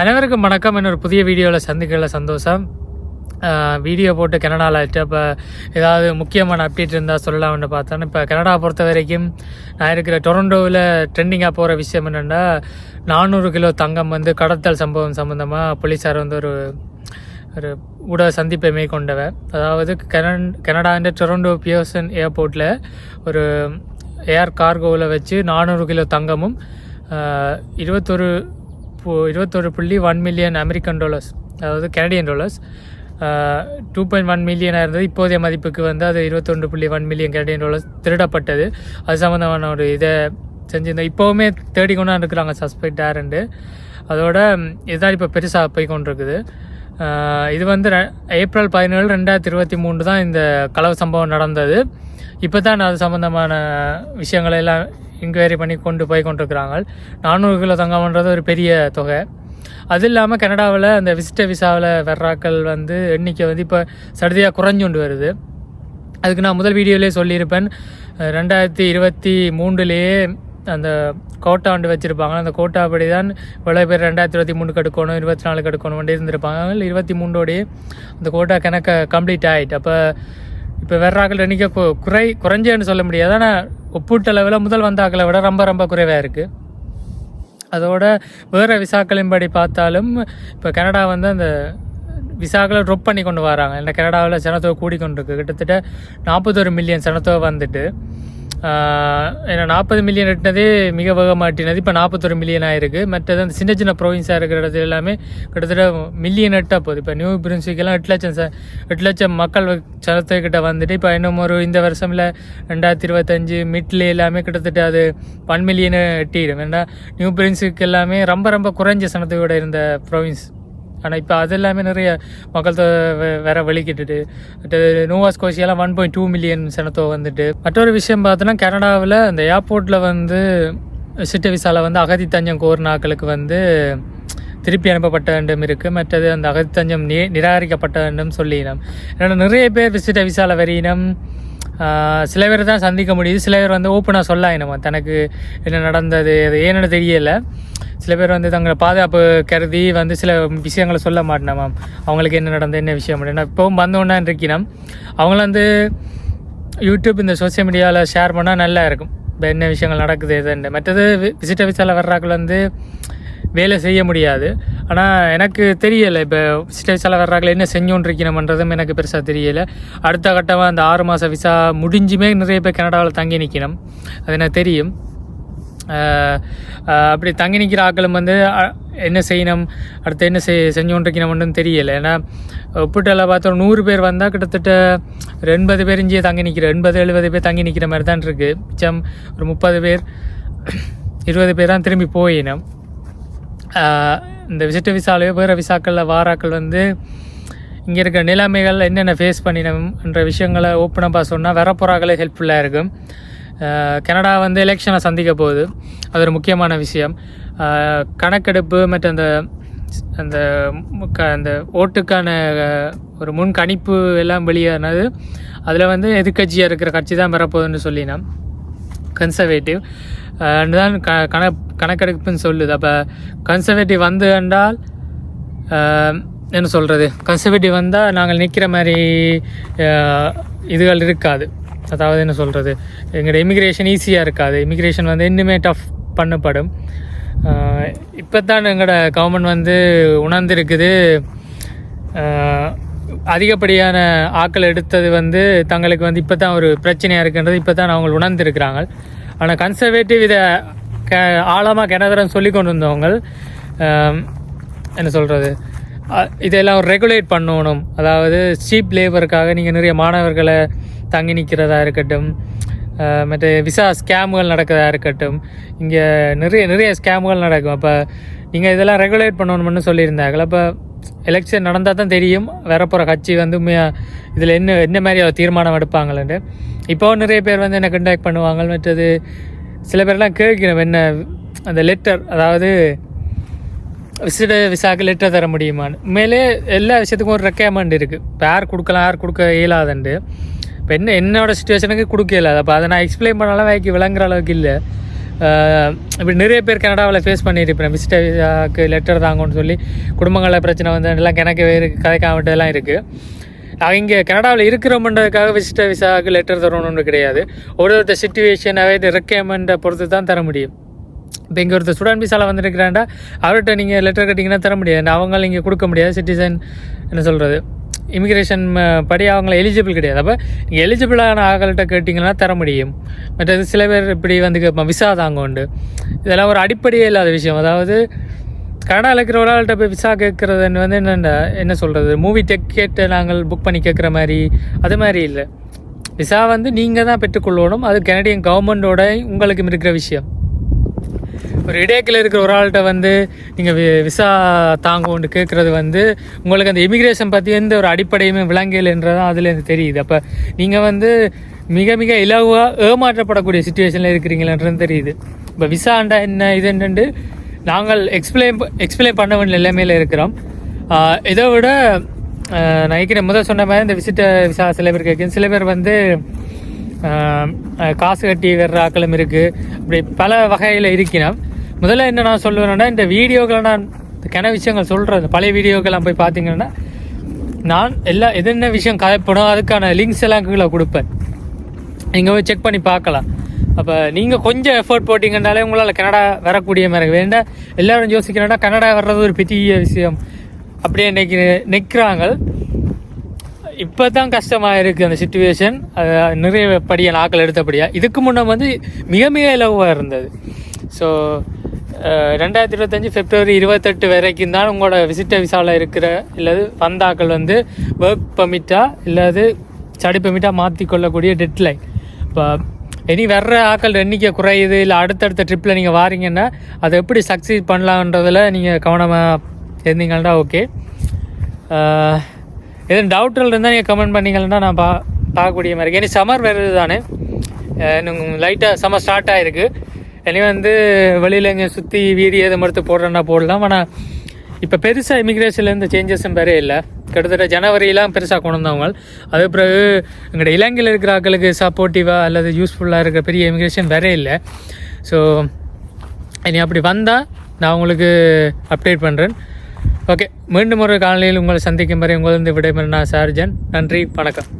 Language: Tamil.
அனைவருக்கும் வணக்கம். இன்னொரு புதிய வீடியோவில் சந்திக்கல சந்தோஷம். வீடியோ போட்டு கனடாவில் ஆகிட்டு இப்போ ஏதாவது முக்கியமான அப்டேட் இருந்தால் சொல்லலாம்னு பார்த்தோன்னா இப்போ கனடா பொறுத்த வரைக்கும் நான் இருக்கிற டொரண்டோவில் ட்ரெண்டிங்காக போகிற விஷயம் என்னென்னா நானூறு கிலோ தங்கம் வந்து கடத்தல் சம்பவம் சம்மந்தமாக போலீஸார் வந்து ஒரு ஒரு ஊடக சந்திப்பை மேற்கொண்டவர். அதாவது கனன் கனடாண்ட டொரண்டோ பியர்சன் ஏர்போர்ட்டில் ஒரு ஏர் கார்கோவில் வச்சு நானூறு கிலோ தங்கமும் இருபத்தொரு இருபத்தொரு புள்ளி ஒன் மில்லியன் அமெரிக்கன் டாலர்ஸ் அதாவது Canadian dollars two point one மில்லியனாக இருந்தது. இப்போதைய மதிப்புக்கு வந்து அது இருபத்தொன்று புள்ளி ஒன் மில்லியன் கனடியன் டாலர்ஸ் திருடப்பட்டது. அது சம்மந்தமான ஒரு இதை செஞ்சுருந்தோம். இப்போவுமே தேடிக்கொண்டா இருக்கிறாங்க சஸ்பெக்ட் யாருண்டு அதோட இதுதான் இப்போ பெருசாக போய் கொண்டிருக்குது இது வந்து ஏப்ரல் பதினேழு ரெண்டாயிரத்தி இருபத்தி மூன்று தான் இந்த களவு சம்பவம் நடந்தது. இப்போ தான் அது சம்மந்தமான விஷயங்களை எல்லாம் இன்கொயரி பண்ணி கொண்டு போய் கொண்டிருக்கிறாங்க. நானூறு கிலோ தங்கம்ன்றது ஒரு பெரிய தொகை. அது இல்லாமல் கனடாவில் அந்த விசிட்டர் விசாவில் வர்றாக்கள் வந்து எண்ணிக்கை வந்து இப்போ சடுதியாக குறைஞ்சு கொண்டு வருது. அதுக்கு நான் முதல் வீடியோலேயே சொல்லியிருப்பேன். ரெண்டாயிரத்தி இருபத்தி மூன்றுலேயே அந்த கோட்டா வந்து வச்சுருப்பாங்க. அந்த கோட்டா படி தான் இவ்வளோ பேர் ரெண்டாயிரத்தி இருபத்தி மூணுக்கு எடுக்கணும் இருபத்தி நாலுக்கு எடுக்கணும் வந்து இருந்திருப்பாங்க இருபத்தி மூணோடய அந்த கோட்டா கணக்க கம்ப்ளீட் ஆகிட்டு அப்போ இப்போ வர்றாக்கள் எண்ணிக்கை கு- குறை குறைஞ்சேன்னு சொல்ல முடியாது. ஆனால் ஒப்பீட்டு அளவில் முதல் வந்தாக்களை விட ரொம்ப ரொம்ப குறைவாக இருக்குது அதோட வேறு விசாக்களின்படி பார்த்தாலும் இப்போ கனடா வந்து அந்த விசாக்களை ட்ரொப் பண்ணி கொண்டு வராங்க. இல்லை கனடாவில் சனத்தொகை கூடிக்கொண்டிருக்கு. கிட்டத்தட்ட நாற்பத்தொரு மில்லியன் சனத்தொகை வந்துட்டு ஏன்னா நாற்பது மில்லியன் எட்டினதே மிக வேகமாட்டினது. இப்போ நாற்பத்தொரு மில்லியன் ஆயிருக்கு. மற்றது அந்த சின்ன சின்ன ப்ரொவின்ஸாக இருக்கிற இடத்துல எல்லாமே கிட்டத்தட்ட மில்லியன் எட்டாக போகுது. இப்போ நியூ பிரின்ஸ்விக்கெல்லாம் எட்டு லட்சம் ச- எட்டு லட்சம் மக்கள் சலத்துக்கிட்ட வந்துட்டு இப்போ இன்னும் ஒரு இந்த வருஷமில் ரெண்டாயிரத்தி இருபத்தஞ்சு மிட்ல எல்லாமே கிட்டத்தட்ட அது ஒன் மில்லியனை எட்டிடும். ஏன்னா நியூ பிரின்ஸுக்கு எல்லாமே ரொம்ப ரொம்ப குறைஞ்ச சனத்தோட இருந்த ப்ரொவின்ஸ் ஆனால் இப்போ அது எல்லாமே நிறைய மக்கள் வே- வேற வெளிக்கிட்டுட்டு அடுத்தது கோசியெல்லாம் ஒன் பாயிண்ட் டூ மில்லியன் சனத்தோ வந்துட்டு. மற்றொரு விஷயம் பார்த்தோன்னா கனடாவில் அந்த ஏர்போர்ட்டில் வந்து விசிட்ட விசாவில் வந்து அகதி தஞ்சம் கோரினாக்களுக்கு வந்து திருப்பி அனுப்பப்பட்ட வேண்டும் இருக்குது மற்றது அந்த அகதி தஞ்சம் நி நிராகரிக்கப்பட்ட வேண்டும் சொல்லினோம் ஏன்னா நிறைய பேர் விசிட்ட விசால வரையினம் சில பேர் தான் சந்திக்க முடியுது. சில பேர் வந்து ஓப்பனாக சொல்லாயினமா தனக்கு என்ன நடந்தது அது ஏன்னு தெரியலை. சில பேர் வந்து தங்களை பாதுகாப்பு கருதி வந்து சில விஷயங்களை சொல்ல மாட்டேனாமாம் அவங்களுக்கு என்ன நடந்தது என்ன விஷயம் அப்படின்னா. இப்போவும் வந்தோன்னா இருக்கணும் அவங்கள வந்து யூடியூப் இந்த சோஷியல் மீடியாவில் ஷேர் பண்ணால் நல்லா இருக்கும். இப்போ என்ன விஷயங்கள் நடக்குது எதுன்னு. மற்றது விசிட்ட விசால வர்றாக்கள் வந்து வேலை செய்ய முடியாது. ஆனால் எனக்கு தெரியலை இப்போ விசிட்ட விசால வர்றாக்கள் என்ன செஞ்சோன்றிருக்கணுமன்றதும் எனக்கு பெருசாக தெரியலை. அடுத்த கட்டமாக அந்த ஆறு மாத விசா முடிஞ்சுமே நிறைய பேர் கனடாவில் தங்கி நிற்கணும் அது எனக்கு தெரியும். அப்படி தங்கி நிற்கிற ஆக்களும் வந்து என்ன செய்யணும் அடுத்து என்ன செய் செஞ்சோன்றிருக்கணும்னு தெரியலை. ஏன்னா ஒப்பிட்டெல்லாம் பார்த்தோம் நூறு பேர் வந்தால் கிட்டத்தட்ட ஒரு எண்பது பேர் இங்கேயே தங்கி நிற்கிற எண்பது எழுபது பேர் தங்கி நிற்கிற மாதிரி தான் இருக்குது மிச்சம் ஒரு முப்பது பேர் இருபது பேர் தான் திரும்பி போயினோம். இந்த விசிட்ட விசாலையோ வேறு விசாக்களில் வாராக்கள் வந்து இங்கே இருக்கிற நிலைமைகள் என்னென்ன ஃபேஸ் பண்ணினோம்ன்ற விஷயங்களை ஓப்பனப்பாக சொன்னால் வரப்போறாக்களே ஹெல்ப்ஃபுல்லாக இருக்கும். கனடா வந்து எலெக்ஷனை சந்திக்க போகுது. அது ஒரு முக்கியமான விஷயம். கணக்கெடுப்பு மற்றும் அந்த அந்த க- அந்த ஓட்டுக்கான ஒரு முன் கணிப்பு எல்லாம் வெளியானது அதில் வந்து எதிர்க்கட்சியாக இருக்கிற கட்சி தான் வரப்போகுதுன்னு சொல்லினோம். கன்சர்வேட்டிவ் தான் க கண கணக்கெடுப்புன்னு சொல்லுது. அப்போ கன்சர்வேட்டிவ் வந்து என்றால் என்ன சொல்கிறது கன்சர்வேட்டிவ் வந்தால் நாங்கள் நிற்கிற மாதிரி இதுகள் இருக்காது. அதாவது என்ன சொல்கிறது எங்களோட இமிக்ரேஷன் ஈஸியாக இருக்காது. இமிக்ரேஷன் வந்து இன்னுமே டஃப் பண்ணப்படும். இப்போ தான் எங்களோட கவர்மெண்ட் வந்து உணர்ந்திருக்குது. அதிகப்படியான ஆக்கள் எடுத்தது வந்து தங்களுக்கு வந்து இப்போ தான் ஒரு பிரச்சனையாக இருக்குன்றது இப்போ தான் அவங்க உணர்ந்திருக்கிறாங்க. ஆனால் கன்சர்வேட்டிவ் இதை க ஆழமாக கிணதுரம் சொல்லி கொண்டு வந்தவங்க என்ன சொல்கிறது இதெல்லாம் ரெகுலேட் பண்ணணும். அதாவது சீப் லேபருக்காக நீங்கள் நிறைய மாணவர்களை தங்கி நிற்கிறதா இருக்கட்டும் மற்ற விசா ஸ்கேமுகள் நடக்கிறதா இருக்கட்டும் இங்கே நிறைய நிறைய ஸ்கேமுகள் நடக்கும். அப்போ நீங்கள் இதெல்லாம் ரெகுலேட் பண்ணணும்னு சொல்லியிருந்தாங்க அப்போ எலெக்ஷன் நடந்தால் தான் தெரியும் வரப்போகிற கட்சி வந்து இதில் என்ன என்ன மாதிரி தீர்மானம் எடுப்பாங்கள்ன்ட்டு. இப்போ நிறைய பேர் வந்து என்ன கண்டாக்ட் பண்ணுவாங்க மற்றது சில பேர்லாம் கேட்கணும் என்ன அந்த லெட்டர் அதாவது விசிட விசாக்கு லெட்டர் தர முடியுமான்னு. உண்மையிலே எல்லா விஷயத்துக்கும் ஒரு ரெக்கையமெண்ட் இருக்குது இப்போ யார் கொடுக்கலாம் யார் கொடுக்க இயலாதுண்டு இப்போ என்ன என்னோட சுச்சுவேஷனுக்கு கொடுக்கல. அப்போ அதை நான் எக்ஸ்பிளைன் பண்ண அளவுக்கு விளங்குற அளவுக்கு இல்லை. இப்படி நிறைய பேர் கனடாவில் ஃபேஸ் பண்ணியிருப்பேன் விசிட்டர் விசாக்கு லெட்டர் தாங்கன்னு சொல்லி குடும்பங்களில் பிரச்சனை வந்து எல்லாம் கிணக்கு இருக்குது கதைக்காமட்டெல்லாம் இருக்குது நான் இங்கே கனடாவில் இருக்கிறோம்ன்றதுக்காக விசிட்டர் விசாவுக்கு லெட்டர் தரணும்னு கிடையாது. ஒரு ஒருத்தர் சுச்சுவேஷன் அதாவது ரெக்கமெண்டை பொறுத்து தான் தர முடியும். இப்போ இங்கே ஒருத்தர் ஸ்டூடெண்ட் விசாவில் வந்துருக்கிறாண்டா அவர்கிட்ட நீங்கள் லெட்டர் கட்டிங்கன்னா தர முடியாது. அவங்களால் இங்கே கொடுக்க முடியாது சிட்டிசன் என்ன சொல்கிறது இமிக்ரேஷன் படி அவங்கள எலிஜிபிள் கிடையாது. அப்போ நீங்கள் எலிஜிபிளான ஆகல்கிட்ட கேட்டிங்கன்னா தர முடியும். மற்றது சில பேர் இப்படி வந்து கேட்பான் விசா தாங்க உண்டு. இதெல்லாம் ஒரு அடிப்படையே இல்லாத விஷயம். அதாவது கனடாவில் இருக்கிற ஒரு ஆள்கிட்ட போய் விசா கேட்குறது வந்து என்னென்ன என்ன சொல்கிறது மூவி டிக்கெட்டை நாங்கள் புக் பண்ணி கேட்குற மாதிரி அது மாதிரி இல்லை. விசா வந்து நீங்கள் தான் பெற்றுக்கொள்ளணும். அது கனடியன் கவர்மெண்டோட உங்களுக்கு இருக்கிற விஷயம். ஒரு இடையக்கில் இருக்கிற ஒரு ஆள்கிட்ட வந்து நீங்கள் விசா தாங்கன்னு கேட்குறது வந்து உங்களுக்கு அந்த இமிக்ரேஷன் பற்றி எந்த ஒரு அடிப்படையுமே விளங்கலைன்றதான் அதில் எனக்கு தெரியுது. அப்போ நீங்கள் வந்து மிக மிக இலவாக ஏமாற்றப்படக்கூடிய சுச்சுவேஷனில் இருக்கிறீங்களன்றது தெரியுது. இப்போ விசாண்டா என்ன இது என்னென்று நாங்கள் எக்ஸ்பிளைன் எக்ஸ்பிளைன் பண்ண வேண்டிய நிலைமையில் இருக்கிறோம். இதை விட நான் முதல் சொன்ன மாதிரி இந்த விசிட்ட விசா சில பேர் கேட்கும் சில பேர் வந்து காசு கட்டி வர்ற ஆக்களும் இருக்குது அப்படி பல வகையில் இருக்கிறோம் முதல்ல என்ன நான் சொல்லுவேன்னா இந்த வீடியோக்களை நான் கிண விஷயங்கள் சொல்கிற பழைய வீடியோக்கெல்லாம் போய் பார்த்தீங்கன்னா நான் எல்லா எதென்ன விஷயம் கதைப்படும் அதுக்கான லிங்க்ஸ் எல்லாம் கீழே கொடுப்பேன். நீங்கள் போய் செக் பண்ணி பார்க்கலாம். அப்போ நீங்கள் கொஞ்சம் எஃபர்ட் போட்டிங்கன்னாலே உங்களால் கனடா வரக்கூடிய மாதிரி வேண்டாம் எல்லோரும் யோசிக்கிறேன்னா கனடா வர்றது ஒரு பெரிய விஷயம். அப்படியே இன்னைக்கு நிற்கிறாங்க இப்போ தான் கஷ்டமாக இருக்குது அந்த சுச்சுவேஷன் நிறைய படிய நாக்கள் எடுத்தபடியாக இதுக்கு முன்னே வந்து மிக மிக இலவாக இருந்தது. ஸோ ரெண்டாயிரத்தி இருபத்தஞ்சி பிப்ரவரி இருபத்தெட்டு வரைக்கும் தான் உங்களோட விசிட்டர் விசாவில் இருக்கிற இல்லது வந்தாக்கள் வந்து ஒர்க் பர்மிட்டா இல்லாது ஸ்டடி பர்மிட்டா மாற்றி கொள்ளக்கூடிய டெட்லைன் இப்போ இனி வர்ற ஆக்கள் எண்ணிக்கை குறையுது இல்லை அடுத்தடுத்த ட்ரிப்பில் நீங்கள் வாரீங்கன்னா அதை எப்படி சக்சீட் பண்ணலான்றதில் நீங்கள் கவனமாக இருந்தீங்கன்னா ஓகே எதுவும் டவுட்டில் இருந்தால் நீங்கள் கமெண்ட் பண்ணீங்கன்னா நான் பா பார்க்கக்கூடிய மாதிரி இருக்கு. இனி சம்மர் வருது தானே லைட்டாக சம்மர் ஸ்டார்ட் ஆகிருக்கு இனி வந்து வெளியில் இங்கே சுற்றி வீதி எதை மறுத்து போடுறேன்னா போடலாம். ஆனால் இப்போ பெருசாக இமிக்ரேஷனில் சேஞ்சஸும் வேறே இல்லை. கிட்டத்தட்ட ஜனவரியெலாம் பெருசாக கொண்டு வந்தவங்க. அது பிறகு எங்களோட இலங்கையில் இருக்கிற ஆக்களுக்கு சப்போர்ட்டிவாக அல்லது யூஸ்ஃபுல்லாக இருக்கிற பெரிய இமிக்ரேஷன் வேறே இல்லை. ஸோ இனி அப்படி வந்தால் நான் உங்களுக்கு அப்டேட் பண்ணுறேன் ஓகே மீண்டும் ஒரு காலையில் உங்களை சந்திக்கும் வரை உங்களிருந்து விடைபெறும் நான் சார்ஜன். நன்றி வணக்கம்.